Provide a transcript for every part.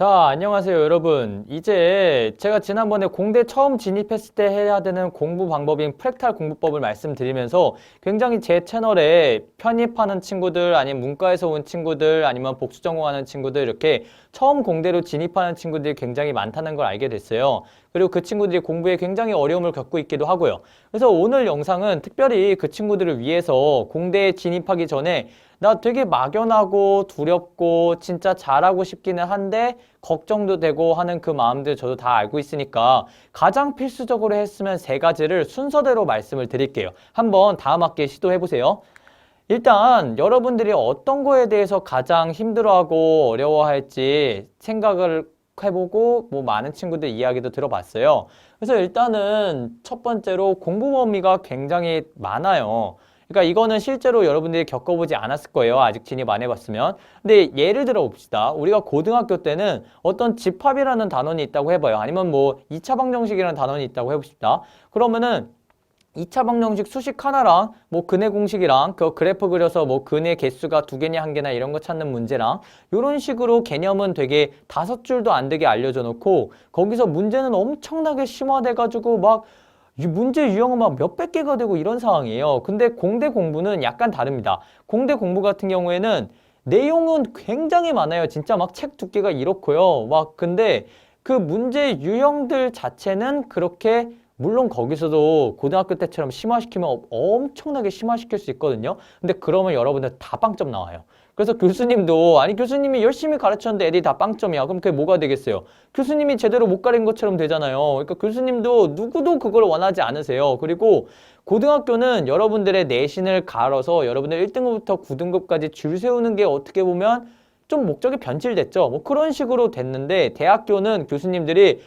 자, 안녕하세요, 여러분. 이제 제가 지난번에 공대 처음 진입했을 때 해야 되는 공부 방법인 프랙탈 공부법을 말씀드리면서 굉장히 제 채널에 편입하는 친구들, 아니면 문과에서 온 친구들, 아니면 복수 전공하는 친구들, 이렇게 처음 공대로 진입하는 친구들이 굉장히 많다는 걸 알게 됐어요. 그리고 그 친구들이 공부에 굉장히 어려움을 겪고 있기도 하고요. 그래서 오늘 영상은 특별히 그 친구들을 위해서 공대에 진입하기 전에 나 되게 막연하고 두렵고 진짜 잘하고 싶기는 한데 걱정도 되고 하는 그 마음들 저도 다 알고 있으니까 가장 필수적으로 했으면 세 가지를 순서대로 말씀을 드릴게요. 한번 다음 학기에 시도해 보세요. 일단 여러분들이 어떤 거에 대해서 가장 힘들어하고 어려워할지 생각을 해보고 뭐 많은 친구들 이야기도 들어봤어요. 그래서 일단은 첫 번째로 공부 범위가 굉장히 많아요. 그러니까 이거는 실제로 여러분들이 겪어보지 않았을 거예요. 아직 진입 안 해봤으면. 근데 예를 들어 봅시다. 우리가 고등학교 때는 어떤 집합이라는 단원이 있다고 해봐요. 아니면 뭐 2차 방정식이라는 단원이 있다고 해봅시다. 그러면은 2차 방정식 수식 하나랑 뭐 근해 공식이랑 그 그래프 그려서 뭐 근해 개수가 두 개냐 한 개나 이런 거 찾는 문제랑 이런 식으로 개념은 되게 다섯 줄도 안 되게 알려줘 놓고 거기서 문제는 엄청나게 심화돼 가지고 막이 문제 유형은 막 몇백 개가 되고 이런 상황이에요. 근데 공대 공부는 약간 다릅니다. 공대 공부 같은 경우에는 내용은 굉장히 많아요. 진짜 막 책 두께가 이렇고요. 막 근데 그 문제 유형들 자체는 그렇게 물론 거기서도 고등학교 때처럼 심화시키면 어- 엄청나게 심화시킬 수 있거든요. 근데 그러면 여러분들 다 빵점 나와요. 그래서 교수님도 아니 교수님이 열심히 가르쳤는데 애들이 다 빵점이야. 그럼 그게 뭐가 되겠어요? 교수님이 제대로 못 가른 것처럼 되잖아요. 그러니까 교수님도 누구도 그걸 원하지 않으세요. 그리고 고등학교는 여러분들의 내신을 갈아서 여러분들 1등급부터 9등급까지 줄 세우는 게 어떻게 보면 좀 목적이 변질됐죠. 뭐 그런 식으로 됐는데 대학교는 교수님들이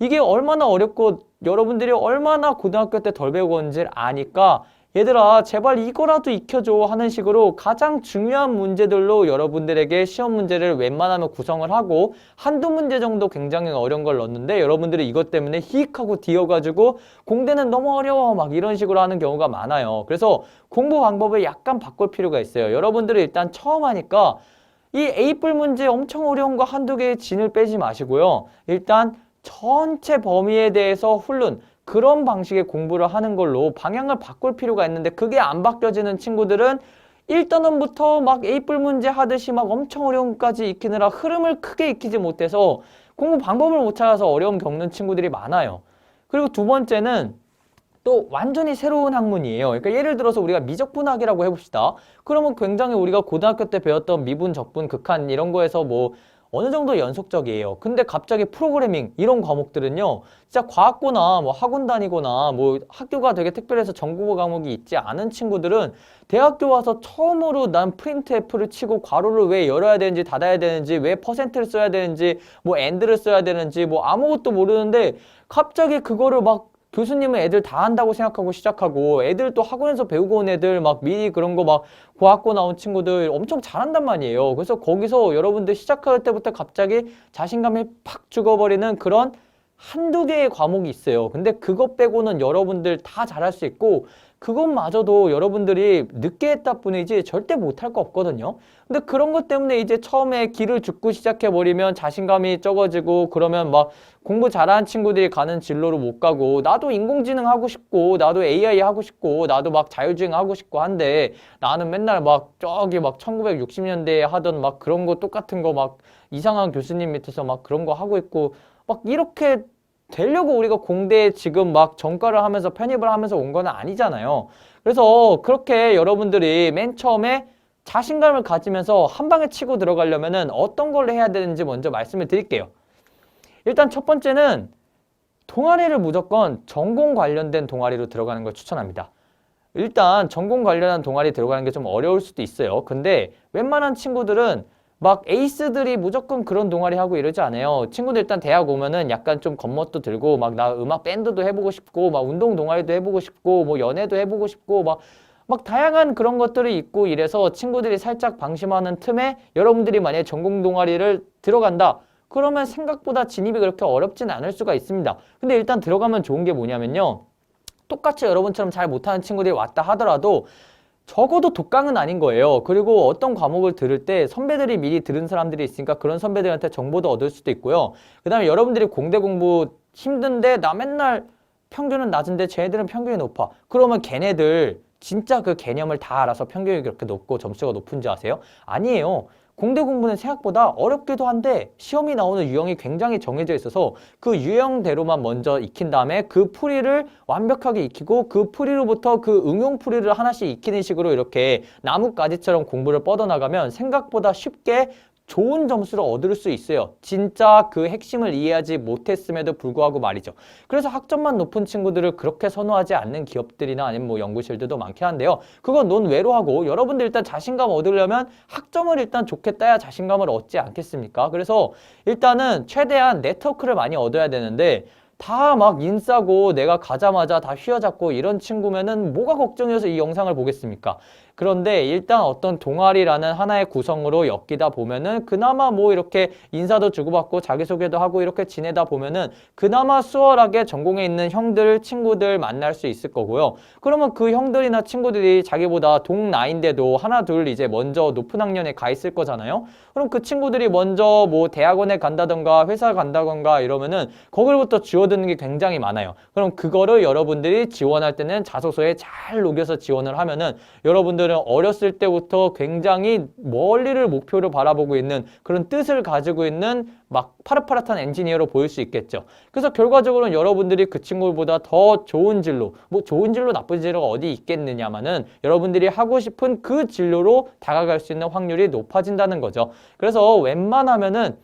이게 얼마나 어렵고 여러분들이 얼마나 고등학교 때 덜 배우고 온지를 아니까 얘들아 제발 이거라도 익혀줘 하는 식으로 가장 중요한 문제들로 여러분들에게 시험 문제를 웬만하면 구성을 하고 한두 문제 정도 굉장히 어려운 걸 넣었는데 여러분들이 이것 때문에 히익하고 뒤어가지고 공대는 너무 어려워 막 이런 식으로 하는 경우가 많아요. 그래서 공부 방법을 약간 바꿀 필요가 있어요. 여러분들이 일단 처음 하니까 이 A뿔 문제 엄청 어려운 거 한두 개의 진을 빼지 마시고요. 일단 전체 범위에 대해서 훑는 그런 방식의 공부를 하는 걸로 방향을 바꿀 필요가 있는데 그게 안 바뀌어지는 친구들은 1단원부터 막 A뿔 문제 하듯이 막 엄청 어려운 것까지 익히느라 흐름을 크게 익히지 못해서 공부 방법을 못 찾아서 어려움 겪는 친구들이 많아요. 그리고 두 번째는 또 완전히 새로운 학문이에요. 그러니까 예를 들어서 우리가 미적분학이라고 해봅시다. 그러면 굉장히 우리가 고등학교 때 배웠던 미분, 적분, 극한 이런 거에서 뭐 어느 정도 연속적이에요. 근데 갑자기 프로그래밍 이런 과목들은요. 진짜 과학고나 뭐 학원 다니거나 뭐 학교가 되게 특별해서 전국어 과목이 있지 않은 친구들은 대학교 와서 처음으로 난 프린트 F를 치고 괄호를 왜 열어야 되는지 닫아야 되는지 왜 퍼센트를 써야 되는지 뭐 엔드를 써야 되는지 뭐 아무것도 모르는데 갑자기 그거를 막 교수님은 애들 다 한다고 생각하고 시작하고 애들 또 학원에서 배우고 온 애들 막 미리 그런 거 막 고학고 나온 친구들 엄청 잘한단 말이에요. 그래서 거기서 여러분들 시작할 때부터 갑자기 자신감이 팍 죽어버리는 그런 한두 개의 과목이 있어요. 근데 그것 빼고는 여러분들 다 잘할 수 있고 그것마저도 여러분들이 늦게 했다 뿐이지 절대 못할 거 없거든요. 근데 그런 것 때문에 이제 처음에 길을 죽고 시작해버리면 자신감이 적어지고 그러면 막 공부 잘하는 친구들이 가는 진로로 못 가고 나도 인공지능 하고 싶고 나도 AI 하고 싶고 나도 막 자율주행 하고 싶고 한데 나는 맨날 막 저기 막 1960년대에 하던 막 그런 거 똑같은 거 막 이상한 교수님 밑에서 막 그런 거 하고 있고 막 이렇게 되려고 우리가 공대에 지금 막 전과를 하면서 편입을 하면서 온 건 아니잖아요. 그래서 그렇게 여러분들이 맨 처음에 자신감을 가지면서 한 방에 치고 들어가려면은 어떤 걸 해야 되는지 먼저 말씀을 드릴게요. 일단 첫 번째는 동아리를 무조건 전공 관련된 동아리로 들어가는 걸 추천합니다. 일단 전공 관련한 동아리 들어가는 게 좀 어려울 수도 있어요. 근데 웬만한 친구들은 막 에이스들이 무조건 그런 동아리 하고 이러지 않아요. 친구들 일단 대학 오면은 약간 좀 겉멋도 들고 막 나 음악 밴드도 해보고 싶고 막 운동 동아리도 해보고 싶고 뭐 연애도 해보고 싶고 막막 다양한 그런 것들이 있고 이래서 친구들이 살짝 방심하는 틈에 여러분들이 만약에 전공 동아리를 들어간다. 그러면 생각보다 진입이 그렇게 어렵진 않을 수가 있습니다. 근데 일단 들어가면 좋은 게 뭐냐면요. 똑같이 여러분처럼 잘 못하는 친구들이 왔다 하더라도 적어도 독강은 아닌 거예요. 그리고 어떤 과목을 들을 때 선배들이 미리 들은 사람들이 있으니까 그런 선배들한테 정보도 얻을 수도 있고요. 그 다음에 여러분들이 공대 공부 힘든데 나 맨날 평균은 낮은데 쟤네들은 평균이 높아. 그러면 걔네들 진짜 그 개념을 다 알아서 평균이 그렇게 높고 점수가 높은지 아세요? 아니에요. 공대 공부는 생각보다 어렵기도 한데 시험이 나오는 유형이 굉장히 정해져 있어서 그 유형대로만 먼저 익힌 다음에 그 풀이를 완벽하게 익히고 그 풀이로부터 그 응용 풀이를 하나씩 익히는 식으로 이렇게 나뭇가지처럼 공부를 뻗어나가면 생각보다 쉽게 좋은 점수를 얻을 수 있어요. 진짜 그 핵심을 이해하지 못했음에도 불구하고 말이죠. 그래서 학점만 높은 친구들을 그렇게 선호하지 않는 기업들이나 아니면 뭐 연구실들도 많긴 한데요. 그건 논외로 하고 여러분들 일단 자신감 얻으려면 학점을 일단 좋게 따야 자신감을 얻지 않겠습니까? 그래서 일단은 최대한 네트워크를 많이 얻어야 되는데 다막 인싸고 내가 가자마자 다 휘어잡고 이런 친구면은 뭐가 걱정이어서 이 영상을 보겠습니까? 그런데 일단 어떤 동아리라는 하나의 구성으로 엮이다 보면은 그나마 뭐 이렇게 인사도 주고받고 자기소개도 하고 이렇게 지내다 보면은 그나마 수월하게 전공에 있는 형들, 친구들 만날 수 있을 거고요. 그러면 그 형들이나 친구들이 자기보다 동나인데도 하나, 둘 이제 먼저 높은 학년에 가 있을 거잖아요. 그럼 그 친구들이 먼저 뭐 대학원에 간다던가 회사 간다던가 이러면은 거기로부터 지워드는 게 굉장히 많아요. 그럼 그거를 여러분들이 지원할 때는 자소서에 잘 녹여서 지원을 하면은 여러분들 은 어렸을 때부터 굉장히 멀리를 목표로 바라보고 있는 그런 뜻을 가지고 있는 막 파릇파릇한 엔지니어로 보일 수 있겠죠. 그래서 결과적으로는 여러분들이 그 친구보다 더 좋은 진로, 뭐 좋은 진로, 나쁜 진로가 어디 있겠느냐마는 여러분들이 하고 싶은 그 진로로 다가갈 수 있는 확률이 높아진다는 거죠. 그래서 웬만하면은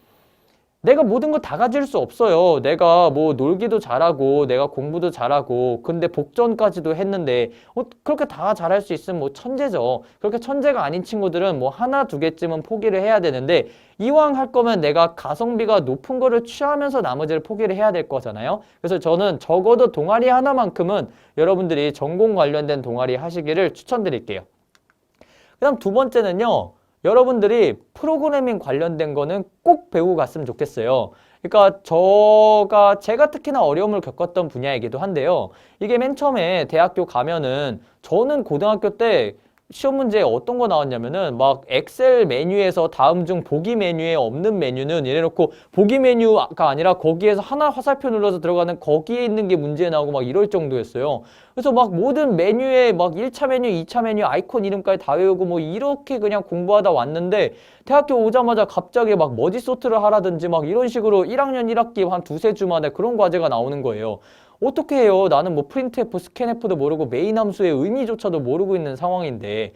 내가 모든 걸다 가질 수 없어요. 내가 뭐 놀기도 잘하고 내가 공부도 잘하고 근데 복전까지도 했는데 어, 그렇게 다 잘할 수 있으면 뭐 천재죠. 그렇게 천재가 아닌 친구들은 뭐 하나 두 개쯤은 포기를 해야 되는데 이왕 할 거면 내가 가성비가 높은 거를 취하면서 나머지를 포기를 해야 될 거잖아요. 그래서 저는 적어도 동아리 하나만큼은 여러분들이 전공 관련된 동아리 하시기를 추천드릴게요. 그 다음 두 번째는요. 여러분들이 프로그래밍 관련된 거는 꼭 배우고 갔으면 좋겠어요. 그러니까 저가 제가 특히나 어려움을 겪었던 분야이기도 한데요. 이게 맨 처음에 대학교 가면은 저는 고등학교 때 시험 문제에 어떤 거 나왔냐면은 막 엑셀 메뉴에서 다음 중 보기 메뉴에 없는 메뉴는 이래 놓고 보기 메뉴가 아니라 거기에서 하나 화살표 눌러서 들어가는 거기에 있는 게 문제 나오고 막 이럴 정도였어요. 그래서 막 모든 메뉴에 막 1차 메뉴, 2차 메뉴 아이콘 이름까지 다 외우고 뭐 이렇게 그냥 공부하다 왔는데 대학교 오자마자 갑자기 막 머지 소트를 하라든지 막 이런 식으로 1학년 1학기 한 두세 주 만에 그런 과제가 나오는 거예요. 어떻게 해요? 나는 뭐 프린트F, 스캔F도 모르고 메인 함수의 의미조차도 모르고 있는 상황인데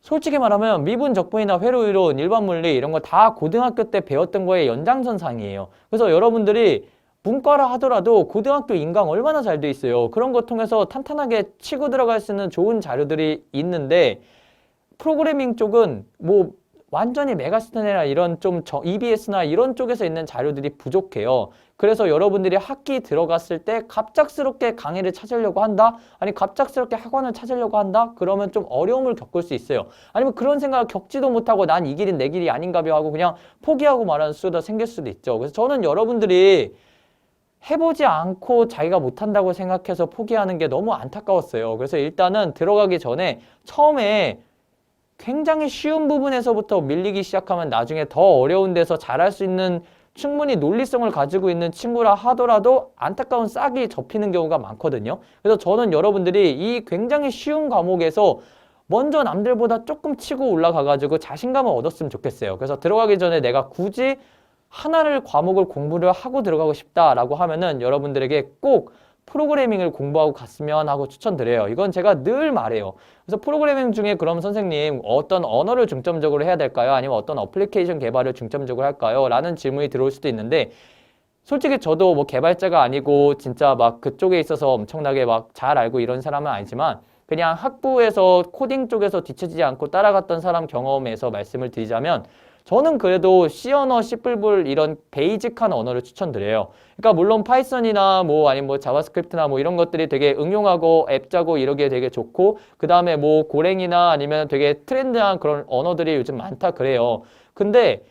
솔직히 말하면 미분, 적분이나 회로 이론, 일반 물리 이런 거 다 고등학교 때 배웠던 거의 연장선상이에요. 그래서 여러분들이 문과라 하더라도 고등학교 인강 얼마나 잘 돼 있어요. 그런 거 통해서 탄탄하게 치고 들어갈 수 있는 좋은 자료들이 있는데 프로그래밍 쪽은 뭐 완전히 메가스터네나 이런 좀 저, EBS나 이런 쪽에서 있는 자료들이 부족해요. 그래서 여러분들이 학기 들어갔을 때 갑작스럽게 강의를 찾으려고 한다? 아니 갑작스럽게 학원을 찾으려고 한다? 그러면 좀 어려움을 겪을 수 있어요. 아니면 그런 생각을 겪지도 못하고 난 이 길은 내 길이 아닌가벼 하고 그냥 포기하고 말하는 수가 생길 수도 있죠. 그래서 저는 여러분들이 해보지 않고 자기가 못한다고 생각해서 포기하는 게 너무 안타까웠어요. 그래서 일단은 들어가기 전에 처음에 굉장히 쉬운 부분에서부터 밀리기 시작하면 나중에 더 어려운 데서 잘할 수 있는 충분히 논리성을 가지고 있는 친구라 하더라도 안타까운 싹이 접히는 경우가 많거든요. 그래서 저는 여러분들이 이 굉장히 쉬운 과목에서 먼저 남들보다 조금 치고 올라가가지고 자신감을 얻었으면 좋겠어요. 그래서 들어가기 전에 내가 굳이 하나를 과목을 공부를 하고 들어가고 싶다라고 하면은 여러분들에게 꼭 프로그래밍을 공부하고 갔으면 하고 추천드려요. 이건 제가 늘 말해요. 그래서 프로그래밍 중에 그럼 선생님 어떤 언어를 중점적으로 해야 될까요? 아니면 어떤 어플리케이션 개발을 중점적으로 할까요? 라는 질문이 들어올 수도 있는데 솔직히 저도 뭐 개발자가 아니고 진짜 막 그쪽에 있어서 엄청나게 막 잘 알고 이런 사람은 아니지만 그냥 학부에서 코딩 쪽에서 뒤처지지 않고 따라갔던 사람 경험에서 말씀을 드리자면 저는 그래도 C 언어, C++ 이런 베이직한 언어를 추천드려요. 그러니까 물론 파이썬이나 뭐 아니면 뭐 자바스크립트나 뭐 이런 것들이 되게 응용하고 앱 짜고 이러기에 되게 좋고 그 다음에 뭐 고랭이나 아니면 되게 트렌드한 그런 언어들이 요즘 많다 그래요. 근데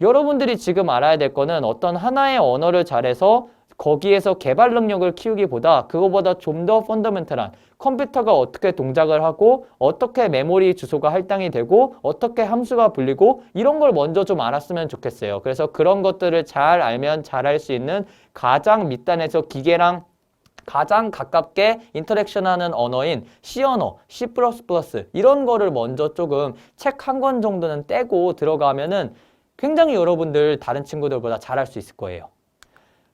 여러분들이 지금 알아야 될 거는 어떤 하나의 언어를 잘해서 거기에서 개발 능력을 키우기보다 그거보다 좀 더 펀더멘탈한 컴퓨터가 어떻게 동작을 하고 어떻게 메모리 주소가 할당이 되고 어떻게 함수가 불리고 이런 걸 먼저 좀 알았으면 좋겠어요. 그래서 그런 것들을 잘 알면 잘 할 수 있는 가장 밑단에서 기계랑 가장 가깝게 인터랙션하는 언어인 C 언어, C++ 이런 거를 먼저 조금 책 한 권 정도는 떼고 들어가면은 굉장히 여러분들 다른 친구들보다 잘할 수 있을 거예요.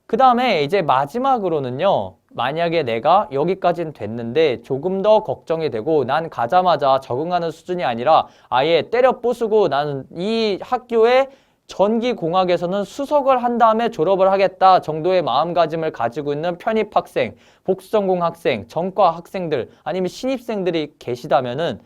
그 다음에 이제 마지막으로는요. 만약에 내가 여기까지는 됐는데 조금 더 걱정이 되고 난 가자마자 적응하는 수준이 아니라 아예 때려 부수고 나는 이 학교에 전기공학에서는 수석을 한 다음에 졸업을 하겠다 정도의 마음가짐을 가지고 있는 편입 학생, 복수전공 학생, 전과 학생들 아니면 신입생들이 계시다면은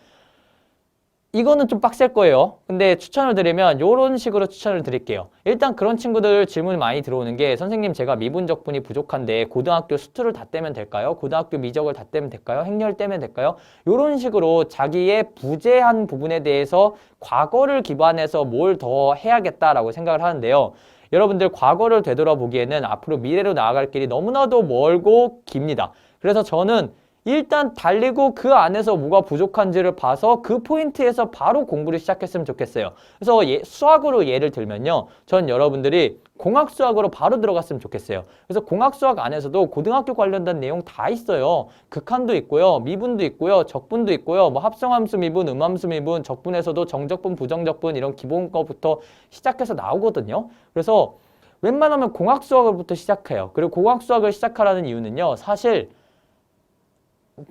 이거는 좀 빡셀 거예요. 근데 추천을 드리면 이런 식으로 추천을 드릴게요. 일단 그런 친구들 질문이 많이 들어오는 게 선생님 제가 미분 적분이 부족한데 고등학교 수투를 다 떼면 될까요? 고등학교 미적을 다 떼면 될까요? 행렬 떼면 될까요? 이런 식으로 자기의 부재한 부분에 대해서 과거를 기반해서 뭘 더 해야겠다라고 생각을 하는데요. 여러분들 과거를 되돌아보기에는 앞으로 미래로 나아갈 길이 너무나도 멀고 깁니다. 그래서 저는 일단 달리고 그 안에서 뭐가 부족한지를 봐서 그 포인트에서 바로 공부를 시작했으면 좋겠어요. 그래서 예, 수학으로 예를 들면요. 전 여러분들이 공학 수학으로 바로 들어갔으면 좋겠어요. 그래서 공학 수학 안에서도 고등학교 관련된 내용 다 있어요. 극한도 있고요. 미분도 있고요. 적분도 있고요. 뭐 합성함수 미분, 음함수 미분, 적분에서도 정적분, 부정적분 이런 기본 거부터 시작해서 나오거든요. 그래서 웬만하면 공학 수학으로부터 시작해요. 그리고 공학 수학을 시작하라는 이유는요. 사실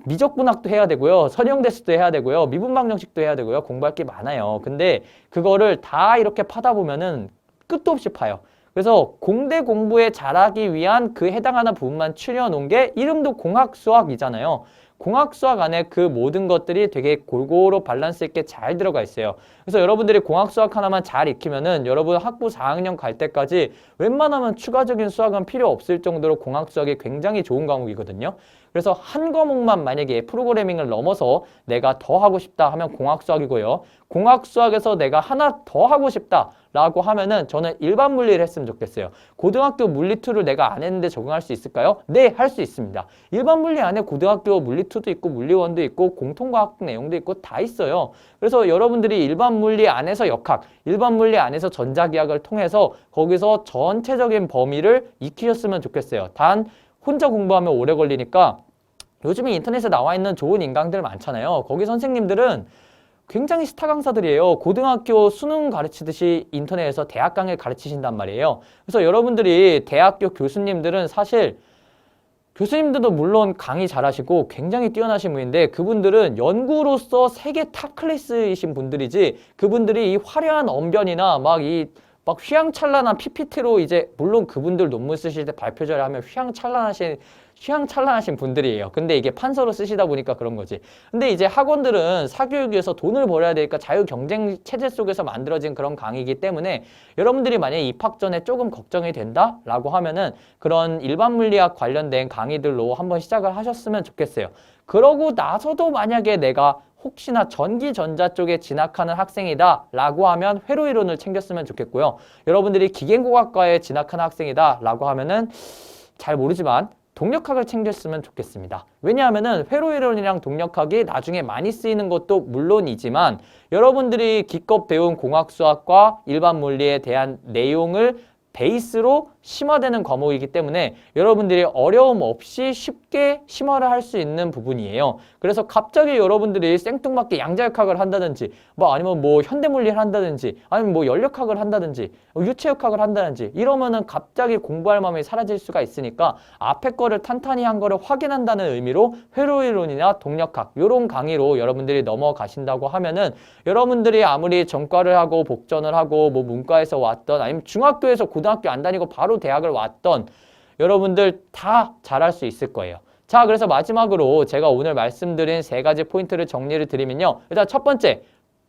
미적분학도 해야 되고요. 선형대수도 해야 되고요. 미분방정식도 해야 되고요. 공부할 게 많아요. 근데 그거를 다 이렇게 파다 보면은 끝도 없이 파요. 그래서 공대 공부에 잘하기 위한 그 해당하는 부분만 추려놓은 게 이름도 공학 수학이잖아요. 공학 수학 안에 그 모든 것들이 되게 골고루 밸런스 있게 잘 들어가 있어요. 그래서 여러분들이 공학 수학 하나만 잘 익히면은 여러분 학부 4학년 갈 때까지 웬만하면 추가적인 수학은 필요 없을 정도로 공학 수학이 굉장히 좋은 과목이거든요. 그래서 한 과목만 만약에 프로그래밍을 넘어서 내가 더 하고 싶다 하면 공학 수학이고요. 공학 수학에서 내가 하나 더 하고 싶다 라고 하면은 저는 일반 물리를 했으면 좋겠어요. 고등학교 물리 2를 내가 안 했는데 적응할 수 있을까요? 네, 할 수 있습니다. 일반 물리 안에 고등학교 물리 2도 있고 물리 1도 있고 공통과학 내용도 있고 다 있어요. 그래서 여러분들이 일반 물리 안에서 역학, 일반 물리 안에서 전자기학을 통해서 거기서 전체적인 범위를 익히셨으면 좋겠어요. 단 혼자 공부하면 오래 걸리니까 요즘에 인터넷에 나와 있는 좋은 인강들 많잖아요. 거기 선생님들은 굉장히 스타 강사들이에요. 고등학교 수능 가르치듯이 인터넷에서 대학 강의 가르치신단 말이에요. 그래서 여러분들이 대학교 교수님들은 사실 교수님들도 물론 강의 잘하시고 굉장히 뛰어나신 분인데 그분들은 연구로서 세계 탑 클래스이신 분들이지 그분들이 이 화려한 언변이나 막이 막 휘황찬란한 PPT로 이제 물론 그분들 논문 쓰실 때 발표자를 하면 휘황찬란하신 휘황찬란하신 분들이에요. 근데 이게 판서로 쓰시다 보니까 그런 거지. 근데 이제 학원들은 사교육 위해서 돈을 벌어야 되니까 자유 경쟁 체제 속에서 만들어진 그런 강의이기 때문에 여러분들이 만약에 입학 전에 조금 걱정이 된다라고 하면은 그런 일반 물리학 관련된 강의들로 한번 시작을 하셨으면 좋겠어요. 그러고 나서도 만약에 내가 혹시나 전기 전자 쪽에 진학하는 학생이다 라고 하면 회로 이론을 챙겼으면 좋겠고요. 여러분들이 기계공학과에 진학하는 학생이다 라고 하면은 잘 모르지만 동력학을 챙겼으면 좋겠습니다. 왜냐하면은 회로 이론이랑 동력학이 나중에 많이 쓰이는 것도 물론이지만 여러분들이 기껏 배운 공학 수학과 일반 물리에 대한 내용을 베이스로 심화되는 과목이기 때문에 여러분들이 어려움 없이 쉽게 심화를 할 수 있는 부분이에요. 그래서 갑자기 여러분들이 생뚱맞게 양자역학을 한다든지 뭐 아니면 뭐 현대물리를 한다든지 아니면 뭐 연력학을 한다든지 유체역학을 한다든지 이러면은 갑자기 공부할 마음이 사라질 수가 있으니까 앞에 거를 탄탄히 한 거를 확인한다는 의미로 회로이론이나 동력학 이런 강의로 여러분들이 넘어가신다고 하면은 여러분들이 아무리 전과를 하고 복전을 하고 뭐 문과에서 왔던 아니면 중학교에서 고등학교 안 다니고 바로 대학을 왔던 여러분들 다 잘할 수 있을 거예요. 자, 그래서 마지막으로 제가 오늘 말씀드린 세 가지 포인트를 정리를 드리면요. 일단 첫 번째,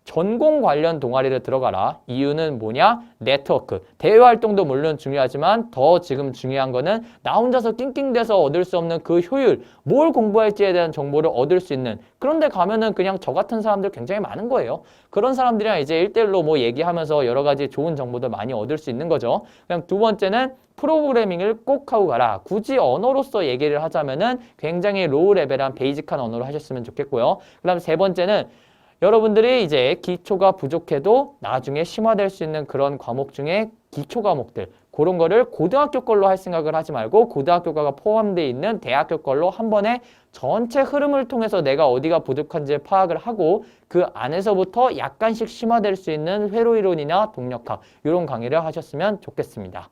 전공 관련 동아리를 들어가라. 이유는 뭐냐? 네트워크. 대외 활동도 물론 중요하지만 더 지금 중요한 거는 나 혼자서 낑낑대서 얻을 수 없는 그 효율, 뭘 공부할지에 대한 정보를 얻을 수 있는 그런데 가면은 그냥 저 같은 사람들 굉장히 많은 거예요. 그런 사람들이랑 이제 일대일로뭐 얘기하면서 여러 가지 좋은 정보들 많이 얻을 수 있는 거죠. 그냥 두 번째는 프로그래밍을 꼭 하고 가라. 굳이 언어로서 얘기를 하자면은 굉장히 로우 레벨한 베이직한 언어로 하셨으면 좋겠고요. 그다음 세 번째는 여러분들이 이제 기초가 부족해도 나중에 심화될 수 있는 그런 과목 중에 기초 과목들 그런 거를 고등학교 걸로 할 생각을 하지 말고 고등학교가 포함되어 있는 대학교 걸로 한 번에 전체 흐름을 통해서 내가 어디가 부족한지 파악을 하고 그 안에서부터 약간씩 심화될 수 있는 회로 이론이나 동력학 이런 강의를 하셨으면 좋겠습니다.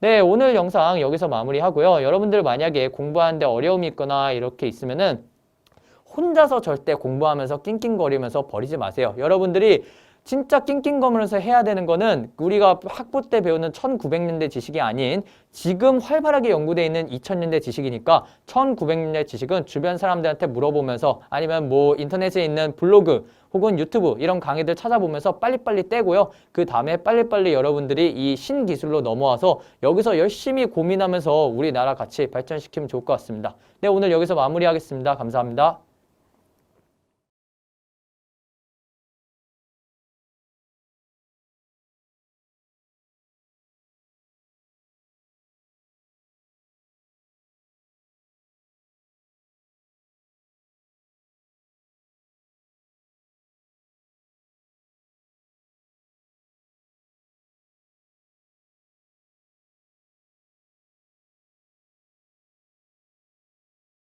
네, 오늘 영상 여기서 마무리하고요. 여러분들 만약에 공부하는데 어려움이 있거나 이렇게 있으면은 혼자서 절대 공부하면서 낑낑거리면서 버리지 마세요. 여러분들이 진짜 낑낑거리면서 해야 되는 거는 우리가 학부 때 배우는 1900년대 지식이 아닌 지금 활발하게 연구되어 있는 2000년대 지식이니까 1900년대 지식은 주변 사람들한테 물어보면서 아니면 뭐 인터넷에 있는 블로그 혹은 유튜브 이런 강의들 찾아보면서 빨리빨리 떼고요. 그 다음에 빨리빨리 여러분들이 이 신기술로 넘어와서 여기서 열심히 고민하면서 우리나라 같이 발전시키면 좋을 것 같습니다. 네, 오늘 여기서 마무리하겠습니다. 감사합니다.